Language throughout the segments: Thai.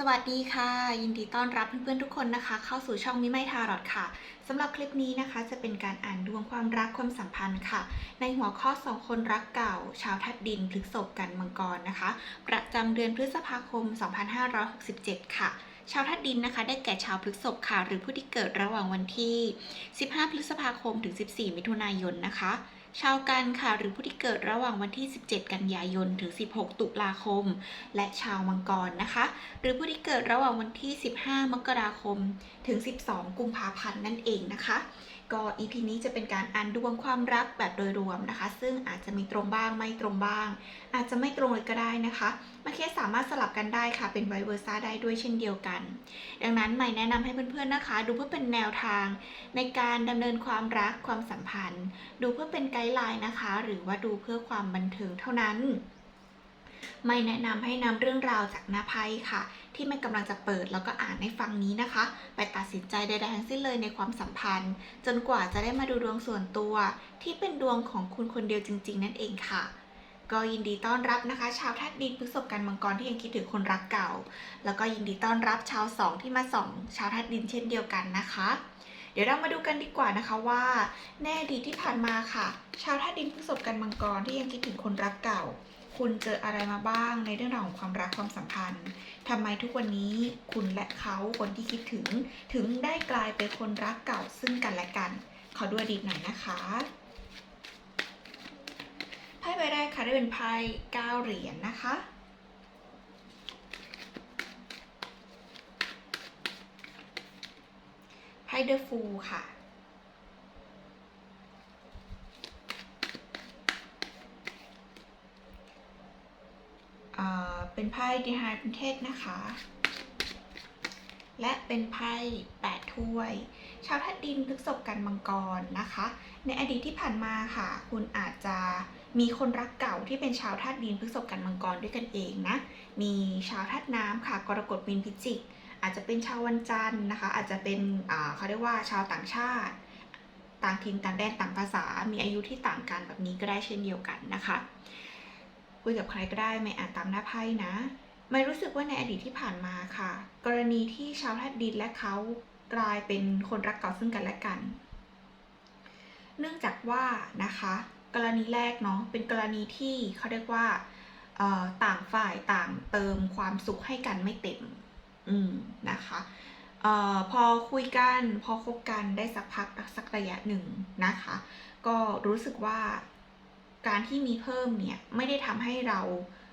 สวัสดีค่ะ ยินดีต้อนรับเพื่อนๆทุกคนนะคะ เข้าสู่ช่องมิไม่ทารอดค่ะสำหรับคลิปนี้นะคะ จะเป็นการอ่านดวงความรักความสัมพันธ์ค่ะ ในหัวข้อสองคนรักเก่า ชาวทัดดินพฤษภกันมังกรนะคะ ประจำเดือนพฤษภาคม 2567 ค่ะชาวทัดดินนะคะได้แก่ชาวพฤษภค่ะ หรือผู้ที่เกิดระหว่างวันที่ 15 พฤษภาคมถึง 14 มิถุนายนนะคะ ชาวกันค่ะหรือผู้ที่เกิดระหว่างวันที่ 17 กันยายนถึง 16 ตุลาคม และชาวมังกรนะคะ หรือผู้ที่เกิดระหว่างวันที่ 15 มกราคมถึง 12 กุมภาพันธ์นั่นเองนะคะ ก็ EP นี้จะเป็นการอ่านดวงความรักแบบโดยรวมนะคะ ซึ่งอาจจะมีตรงบ้างไม่ตรงบ้าง อาจจะไม่ตรงเลยก็ได้นะคะมาเคสสามารถสลับกันได้ค่ะ เป็นไวเวอร์ซ่าได้ด้วยเช่นเดียวกัน ดังนั้นใหม่แนะนำให้เพื่อนๆนะคะ ดูเพื่อเป็นแนวทาง ในการดำเนินความรักความสัมพันธ์ ดูเพื่อเป็นไกด์ไลน์นะคะ หรือว่าดูเพื่อความบันเทิงเท่านั้น ไม่แนะนำให้นำเรื่องราวจากหน้าไพ่ค่ะ ที่ไม่กำลังจะเปิดแล้วก็อ่านในฟังนี้นะคะ ไปตัดสินใจใดๆทั้งสิ้นเลยในความสัมพันธ์ จนกว่าจะได้มาดูดวงส่วนตัว ที่เป็นดวงของคุณคนเดียวจริง ๆ นั่นเองค่ะก็ยินดีต้อนรับนะคะ ชาวธาตุดินพฤษภกันมังกรที่ยังคิดถึงคนรักเก่า แล้วก็ยินดีต้อนรับชาวสองที่มาส่องชาวธาตุดินเช่นเดียวกันนะคะ เดี๋ยวเรามาดูกันดีกว่านะคะว่า แน่ดีที่ผ่านมาค่ะ ชาวธาตุดินพฤษภกันมังกรที่ยังคิดถึงคนรักเก่า คุณเจออะไรมาบ้างในเรื่องราวของความรักความสัมพันธ์ทำไมทุกวันนี้คุณและเขาคนที่คิดถึง ถึงได้กลายเป็นคนรักเก่าซึ่งกันและกัน ขอดูอดีตหน่อยนะคะไพ่ใบแรกค่ะได้เป็นไพ่เก้าเหรียญนะคะไพ่เดอะฟูค่ะ อ่าเป็นไพ่ดีไฮพินเทสนะคะ และเป็นไพ่แปดถ้วย ชาวทัดดินพฤกษบกันมังกรนะคะ ในอดีตที่ผ่านมาค่ะ คุณอาจจะมีคนรักเก่าที่เป็นชาวธาตุดินพฤกษบกันมังกรด้วยกันเองนะ มีชาวธาตุน้ำค่ะ กรกฎมีนพิจิก อาจจะเป็นชาววันจันทร์นะคะ อาจจะเป็นเขาเรียกว่าชาวต่างชาติ ต่างถิ่นต่างแดนต่างภาษา มีอายุที่ต่างกันแบบนี้ก็ได้เช่นเดียวกันนะคะ คุยกับใครก็ได้ไม่อ่านตามหน้าไพ่นะ ไม่รู้สึกว่าในอดีตที่ผ่านมาค่ะ กรณีที่ชาวธาตุดินและเขากลายเป็นคนรักเก่าซึ่งกันและกัน เนื่องจากว่านะคะ กรณีแรกเนาะเป็นกรณีที่เขาเรียกว่าต่างฝ่ายต่างเติมความสุขให้กันไม่เต็ม อืมนะคะออพอคุยกันพอคบกันได้สักพักสักระยะหนึ่งนะคะ ก็รู้สึกว่า การที่มีเพิ่มเนี่ยไม่ได้ทำให้เรา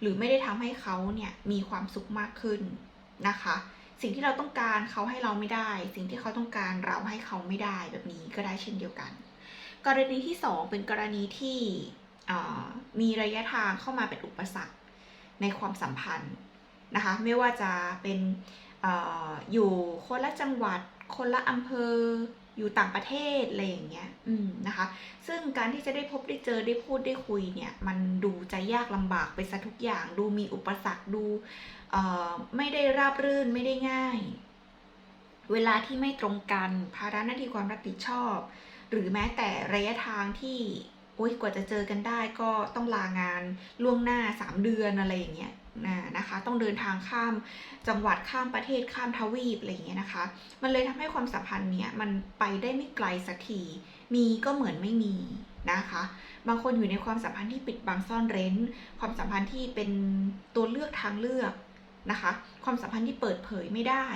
หรือไม่ได้ทำให้เขาเนี่ยมีความสุขมากขึ้นนะคะ สิ่งที่เราต้องการเขาให้เราไม่ได้ สิ่งที่เขาต้องการเราให้เขาไม่ได้แบบนี้ก็ได้เช่นเดียวกัน กรณีที่สองเป็นกรณีที่มีระยะทางเข้ามาเป็นอุปสรรคในความสัมพันธ์นะคะไม่ว่าจะเป็นออยู่คนละจังหวัด คนละอำเภอ อยู่ต่างประเทศอะไรอย่างเงี้ย อืมนะคะ ซึ่งการที่จะได้พบได้เจอได้พูดได้คุยเนี่ย มันดูจะยากลำบากไปซะทุกอย่าง ดูมีอุปสรรคดูเอ่อไม่ได้ราบรื่นไม่ได้ง่าย เวลาที่ไม่ตรงกันภาระหน้าที่ความรับผิดชอบ หรือแม้แต่ระยะทางที่โอ๊ยกว่าจะเจอกันได้ก็ต้องลางานล่วงหน้า 3 เดือนอะไรอย่างเงี้ย นะนะคะ ต้องเดินทางข้ามจังหวัดข้ามประเทศข้ามทวีปอะไรอย่างเงี้ยนะคะ มันเลยทำให้ความสัมพันธ์เนี้ยมันไปได้ไม่ไกลสักทีมีก็เหมือนไม่มีนะคะ บางคนอยู่ในความสัมพันธ์ที่ปิดบังซ่อนเร้น ความสัมพันธ์ที่เป็นตัวเลือกทางเลือกนะคะ ความสัมพันธ์ที่เปิดเผยไม่ได้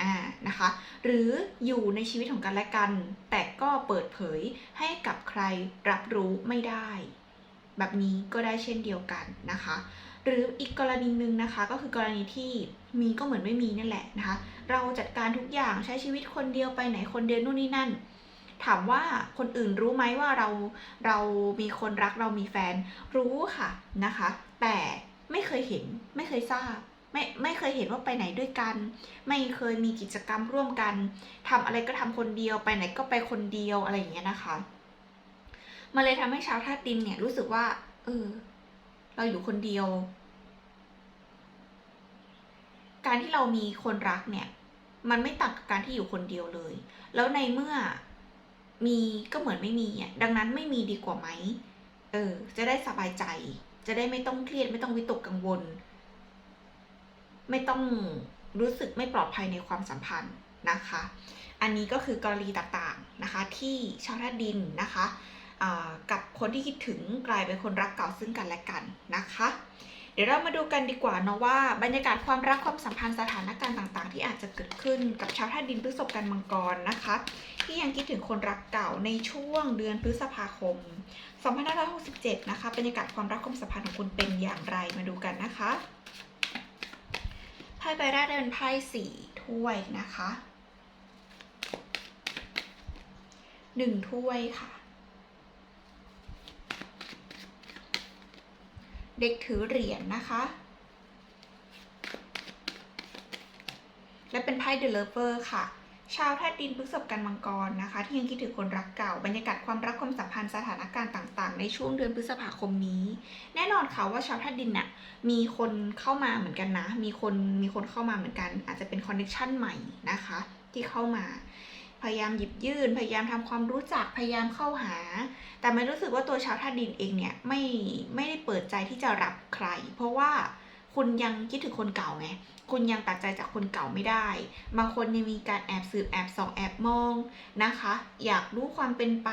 อ่านะคะ หรืออยู่ในชีวิตของกันและกัน แต่ก็เปิดเผยให้กับใครรับรู้ไม่ได้ แบบนี้ก็ได้เช่นเดียวกันนะคะ หรืออีกกรณีหนึ่งนะคะ ก็คือกรณีที่มีก็เหมือนไม่มีนั่นแหละนะคะ เราจัดการทุกอย่างใช้ชีวิตคนเดียวไปไหนคนเดียวนู่นนี่นั่น ถามว่าคนอื่นรู้ไหมว่าเราเรามีคนรักเรามีแฟนรู้ค่ะนะคะ แต่ไม่เคยเห็นไม่เคยทราบไม่ไม่เคยเห็นว่าไปไหนด้วยกัน ไม่เคยมีกิจกรรมร่วมกันทำอะไรก็ทำคนเดียวไปไหนก็ไปคนเดียวอะไรอย่างเงี้ยนะคะมันเลยทำให้ชาวธาตุดินเนี่ยรู้สึกว่าเออเราอยู่คนเดียว การที่เรามีคนรักเนี่ย มันไม่ต่างกับการที่อยู่คนเดียวเลย แล้วในเมื่อมีก็เหมือนไม่มีอะดังนั้นไม่มีดีกว่าไหมเออ จะได้สบายใจ จะได้ไม่ต้องเครียดไม่ต้องวิตกกังวล ไม่ต้องรู้สึกไม่ปลอดภัยในความสัมพันธ์นะคะ อันนี้ก็คือกรณีต่างๆนะคะ ที่ชาวธาตุดินนะคะกับคนที่คิดถึงกลายเป็นคนรักเก่าซึ่งกันและกันนะคะ เดี๋ยวเรามาดูกันดีกว่าเนาะว่าบรรยากาศความรักความสัมพันธ์สถานการณ์ต่าง ๆ ที่อาจจะเกิดขึ้นกับชาวธาตุดินพฤษภกันมังกรนะคะ ที่ยังคิดถึงคนรักเก่าในช่วงเดือนพฤษภาคม 2567 นะคะบรรยากาศความรักความสัมพันธ์ของคุณเป็นอย่างไรมาดูกันนะคะไพ่ใบแรกเป็นไพ่สี่ถ้วยนะคะหนึ่งถ้วยค่ะ เด็กถือเหรียญนะคะ และเป็นไพ่เดลเวอร์ค่ะ ชาวธาตุดินพฤษภกันมังกรนะคะ ที่ยังคิดถึงคนรักเก่า บรรยากาศความรักความสัมพันธ์สถานการณ์ต่าง ๆ ในช่วงเดือนพฤษภาคมนี้ แน่นอนค่ะว่าชาวธาตุดินน่ะมีคนเข้ามาเหมือนกันนะ มีคนมีคนเข้ามาเหมือนกัน อาจจะเป็นคอนเนคชั่นใหม่นะคะ ที่เข้ามา พยายามหยิบยื่น พยายามทำความรู้จักพยายามเข้าหา แต่ไม่รู้สึกว่าตัวชาวธาตุดินเองเนี่ยไม่ไม่ได้เปิดใจที่จะรับใคร เพราะว่าคุณยังคิดถึงคนเก่าไง คุณยังตัดใจจากคนเก่าไม่ได้ บางคนยังมีการแอบสืบแอบส่องแอบมองนะคะ อยากรู้ความเป็นไป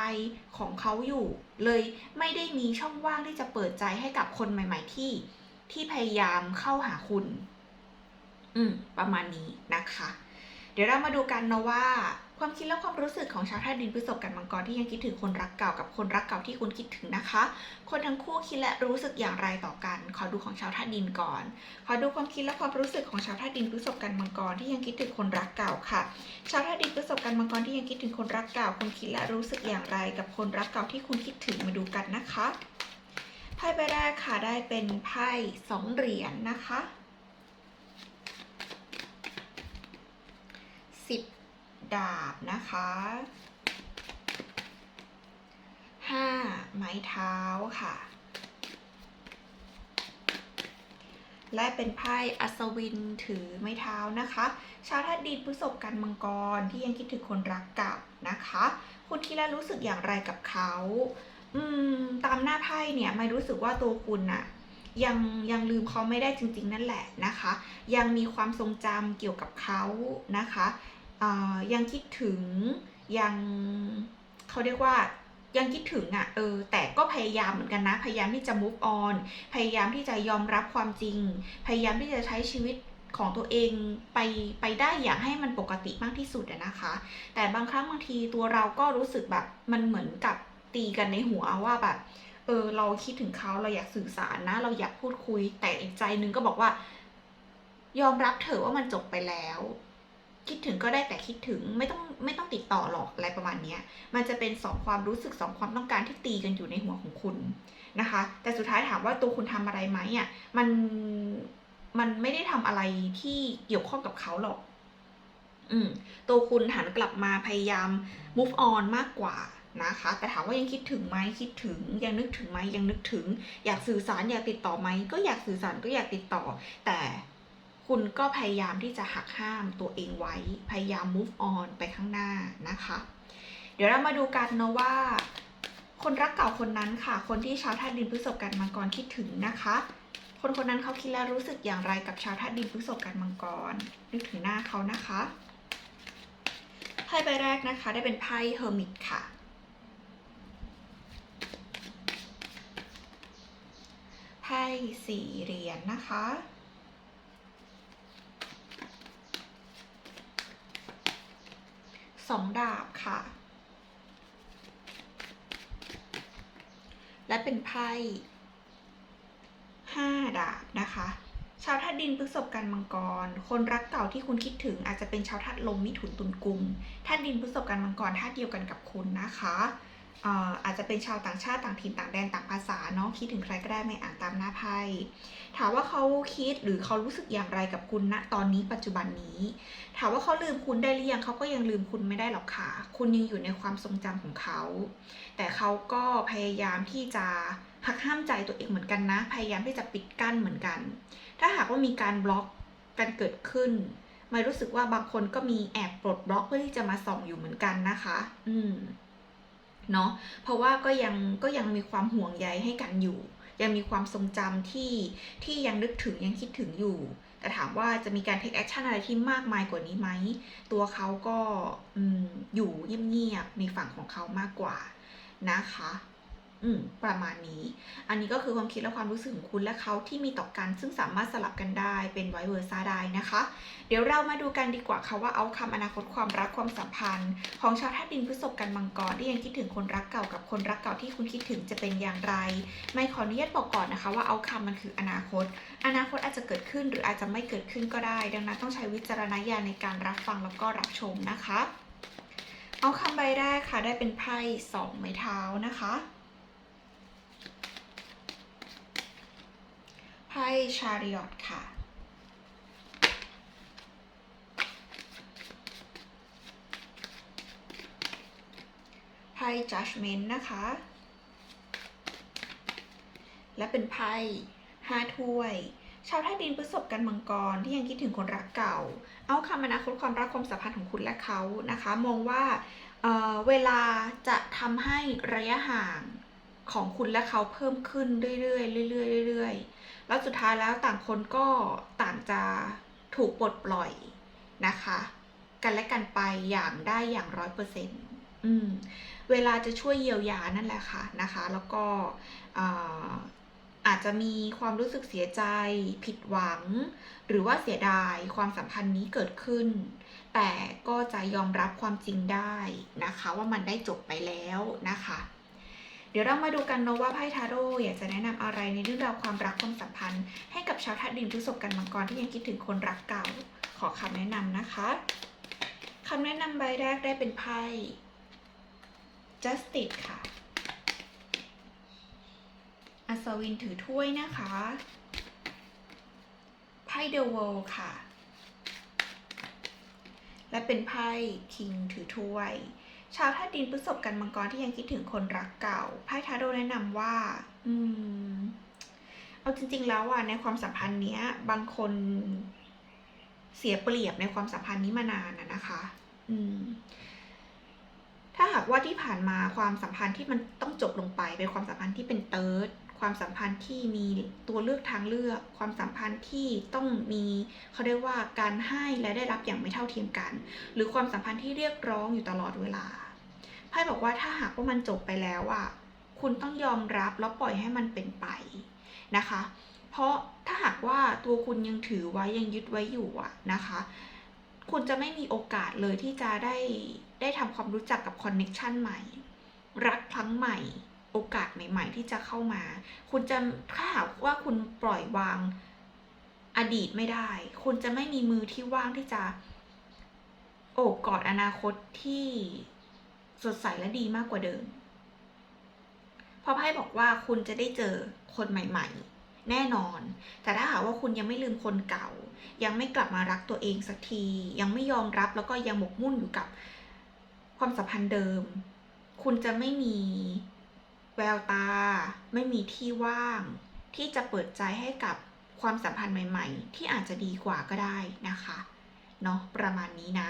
ของเขาอยู่ เลยไม่ได้มีช่องว่างที่จะเปิดใจให้กับคนใหม่ ๆ ที่ที่พยายามเข้าหาคุณ อืม ประมาณนี้นะคะ เดี๋ยวเรามาดูกันนะว่า ความคิดและความรู้สึกของชาวธาตุดินพฤษภกันมังกรที่ยังคิดถึงคนรักเก่ากับคนรักเก่าที่คุณคิดถึงนะคะ คนทั้งคู่คิดและรู้สึกอย่างไรต่อกัน ขอดูของชาวธาตุดินก่อน ขอดูความคิดและความรู้สึกของชาวธาตุดินพฤษภกันมังกรที่ยังคิดถึงคนรักเก่าค่ะ ชาวธาตุดินพฤษภกันมังกรที่ยังคิดถึงคนรักเก่าคุณคิดและรู้สึกอย่างไร กับคนรักเก่าที่คุณคิดถึงมาดูกันนะคะไพ่ใบแรกค่ะได้เป็นไพ่สองเหรียญนะคะสิบ ดาบนะคะห้าไม้เท้าค่ะ และเป็นไพ่อัศวินถือไม้เท้านะคะ ชาวธาตุดินพฤษภกันมังกรที่ยังคิดถึงคนรักเก่านะคะ คุณคิดและรู้สึกอย่างไรกับเขาอืมตามหน้าไพ่เนี่ยไม่รู้สึกว่าตัวคุณน่ะยังยังลืมเขาไม่ได้จริง ๆ นั่นแหละนะคะ ยังมีความทรงจำเกี่ยวกับเขานะคะ ยังคิดถึงยังเขาเรียกว่ายังคิดถึงอะ่ะเออแต่ก็พยายามเหมือนกันนะ พยายามที่จะ move on พยายามที่จะยอมรับความจริง พยายามที่จะใช้ชีวิตของตัวเองไปไปได้อย่างให้มันปกติมากที่สุดนะคะ แต่บางครั้งบางทีตัวเราก็รู้สึกแบบมันเหมือนกับตีกันในหัวว่าแบบเออเราคิดถึงเขาเราอยากสื่อสารนะ เราอยากพูดคุยแต่อีกใจนึงก็บอกว่า ยอมรับเถอะว่ามันจบไปแล้ว คิดถึงก็ได้แต่คิดถึงไม่ต้องไม่ต้องติดต่อหรอกอะไรประมาณนี้มันจะเป็นสองความรู้สึกสองความต้องการที่ตีกันอยู่ในหัวของคุณนะคะ แต่สุดท้ายถามว่าตัวคุณทำอะไรไหมอะมันมันไม่ได้ทำอะไรที่เกี่ยวข้องกับเขาหรอก อืม ตัวคุณหันกลับมาพยายาม move on มากกว่านะคะ แต่ถามว่ายังคิดถึงไหมคิดถึง ยังนึกถึงไหมยังนึกถึง อยากสื่อสารอยากติดต่อไหมก็อยากสื่อสารก็อยากติดต่อ แต่ คุณก็พยายามที่จะหักห้ามตัวเองไว้ พยายาม move on ไปข้างหน้านะคะ เดี๋ยวเรามาดูกันเนาะว่า คนรักเก่าคนนั้นค่ะ คนที่ชาวธาตุดินพฤษภกันมังกรคิดถึงนะคะ คนคนนั้นเขาคิดและรู้สึกอย่างไรกับชาวธาตุดินพฤษภกันมังกร นึกถึงหน้าเขานะคะไพ่ใบแรกนะคะ ได้เป็นไพ่เฮอร์มิตค่ะไพ่สี่เหรียญนะคะ สองดาบค่ะ และเป็นไพ่ห้าดาบนะคะ ชาวธาตุดินพฤษภกันมังกร คนรักเก่าที่คุณคิดถึงอาจจะเป็นชาวธาตุลมมิถุนตุลกุมธาตุดินพฤษภกันมังกรธาตุเดียวกันกับคุณนะคะ อาจจะเป็นชาวต่างชาติต่างถิ่นต่างแดนต่างภาษาเนาะคิดถึงใครก็ได้ไม่อ่านตามหน้าไพ่ถามว่าเขาคิดหรือเขารู้สึกอย่างไรกับคุณณตอนนี้ปัจจุบันนี้ ถามว่าเขาลืมคุณได้หรือยังเขาก็ยังลืมคุณไม่ได้หรอกค่ะ คุณยังอยู่ในความทรงจำของเขา แต่เขาก็พยายามที่จะหักห้ามใจตัวเองเหมือนกันนะ พยายามที่จะปิดกั้นเหมือนกัน ถ้าหากว่ามีการบล็อกกันเกิดขึ้นไม่รู้สึกว่าบางคนก็มีแอบปลดบล็อกเพื่อที่จะมาส่องอยู่เหมือนกันนะคะ อืม เนาะเพราะว่าก็ยังก็ยังมีความห่วงใยให้กันอยู่ ยังมีความทรงจำที่ที่ยังนึกถึงยังคิดถึงอยู่ แต่ถามว่าจะมีการ take action อะไรที่มากมายกว่านี้ไหม ตัวเขาก็อืมอยู่เงียบๆในฝั่งของเขามากกว่านะคะ อืมประมาณนี้ อันนี้ก็คือความคิดและความรู้สึกของคุณและเขาที่มีต่อกัน ซึ่งสามารถสลับกันได้เป็นไวเวอร์ซ่าได้นะคะ เดี๋ยวเรามาดูกันดีกว่าค่ะว่าเอาคำอนาคตความรักความสัมพันธ์ ของชาวธาตุดินพฤษภกันมังกรที่ยังคิดถึงคนรักเก่ากับคนรักเก่าที่คุณคิดถึงจะเป็นอย่างไร ไม่ขออนุญาตบอกก่อนนะคะ ว่าเอาคำมันคืออนาคต อนาคตอาจจะเกิดขึ้นหรืออาจจะไม่เกิดขึ้นก็ได้ ดังนั้นต้องใช้วิจารณญาณในการรับฟังแล้วก็รับชมนะคะ เอาคำใบแรกค่ะได้เป็นไพ่สองไม้เท้านะคะ ไพ่ชาริอตค่ะ ไพ่ judgment นะคะ และเป็นไพ่ห้าถ้วย ชาวธาตุดินพฤษภกันมังกรที่ยังคิดถึงคนรักเก่า เอาคำอนาคตความรักความสัมพันธ์ของคุณและเขานะคะ มองว่าเเวลาจะทำให้ระยะห่างของคุณและเขาเพิ่มขึ้นเรื่อยๆเรื่อยๆเรื่อยๆ แล้วสุดท้ายแล้วต่างคนก็ต่างจะถูกปลดปล่อยนะคะ กันและกันไปอย่างได้อย่างร้อยเปอร์เซ็นต์เวลาจะช่วยเยียวยานั่นแหละค่ะนะคะ แล้วก็อ่าอาจจะมีความรู้สึกเสียใจ ผิดหวัง หรือว่าเสียดายความสัมพันธ์นี้เกิดขึ้น แต่ก็จะยอมรับความจริงได้นะคะ ว่ามันได้จบไปแล้วนะคะ เดี๋ยวเรามาดูกันเนอะว่าไพ่ทาโร่อยากจะแนะนำอะไรในเรื่องราวความรักความสัมพันธ์ ให้กับชาวธาตุดินพฤษภกันมังกรที่ยังคิดถึงคนรักเก่า ขอคำแนะนำนะคะคำแนะนำใบแรกได้เป็นไพ่ justice ค่ะ อัศวินถือถ้วยนะคะ ไพ่ the world ค่ะ และเป็นไพ่ king ถือถ้วย ชาวธาตุดินพฤษภกันมังกรที่ยังคิดถึงคนรักเก่าไพ่ทาโร่แนะนำว่า อืม เอาจริง ๆ แล้วอะในความสัมพันธ์เนี้ย บางคนเสียเปรียบในความสัมพันธ์นี้มานานอะนะคะ อืม ถ้าหากว่าที่ผ่านมาความสัมพันธ์ที่มันต้องจบลงไปเป็นความสัมพันธ์ที่เป็นเติร์ดความสัมพันธ์ที่มีตัวเลือกทางเลือก ความสัมพันธ์ที่ต้องมีเขาเรียกว่าการให้และได้รับอย่างไม่เท่าเทียมกัน หรือความสัมพันธ์ที่เรียกร้องอยู่ตลอดเวลา ไพ่บอกว่าถ้าหากว่ามันจบไปแล้วอะคุณต้องยอมรับแล้วปล่อยให้มันเป็นไปนะคะ เพราะถ้าหากว่าตัวคุณยังถือไว้ยังยึดไว้อยู่อะนะคะ คุณจะไม่มีโอกาสเลยที่จะได้ได้ทำความรู้จักกับคอนเน็ชันใหม่ รักครั้งใหม่ โอกาสใหม่ ๆ ที่จะเข้ามา คุณจะถ้าหากว่าคุณปล่อยวางอดีตไม่ได้ คุณจะไม่มีมือที่ว่างที่จะโอบกอดอนาคตที่ สดใสและดีมากกว่าเดิม เพราะไพ่บอกว่าคุณจะได้เจอคนใหม่ ๆ แน่นอน แต่ถ้าหากว่าคุณยังไม่ลืมคนเก่า ยังไม่กลับมารักตัวเองสักที ยังไม่ยอมรับแล้วก็ยังหมกมุ่นอยู่กับความสัมพันธ์เดิม คุณจะไม่มีแววตา ไม่มีที่ว่าง ที่จะเปิดใจให้กับความสัมพันธ์ใหม่ ๆ ที่อาจจะดีกว่าก็ได้นะคะ เนาะประมาณนี้นะ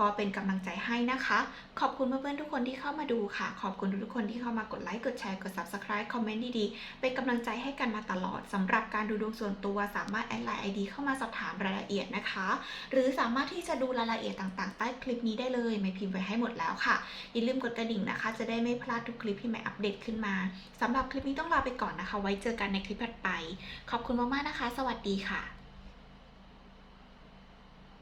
ก็เป็นกำลังใจให้นะคะ ขอบคุณเพื่อนๆทุกคนที่เข้ามาดูค่ะ ขอบคุณทุกคนที่เข้ามากดไลค์กดแชร์กด subscribe คอมเมนต์ดีๆเป็นกำลังใจให้กันมาตลอดสำหรับการดูดวงส่วนตัวสามารถแอดไลน์ ID เข้ามาสอบถามรายละเอียดนะคะ หรือสามารถที่จะดูรายละเอียดต่างๆ ใต้คลิปนี้ได้เลยไม่พิมพ์ไว้ให้หมดแล้วค่ะอย่าลืมกดกระดิ่งนะคะ จะได้ไม่พลาดทุกคลิปที่ใหม่อัปเดตขึ้นมาสำหรับคลิปนี้ต้องลาไปก่อนนะคะ ไว้เจอกันในคลิปถัดไป ขอบคุณมากๆนะคะ สวัสดีค่ะ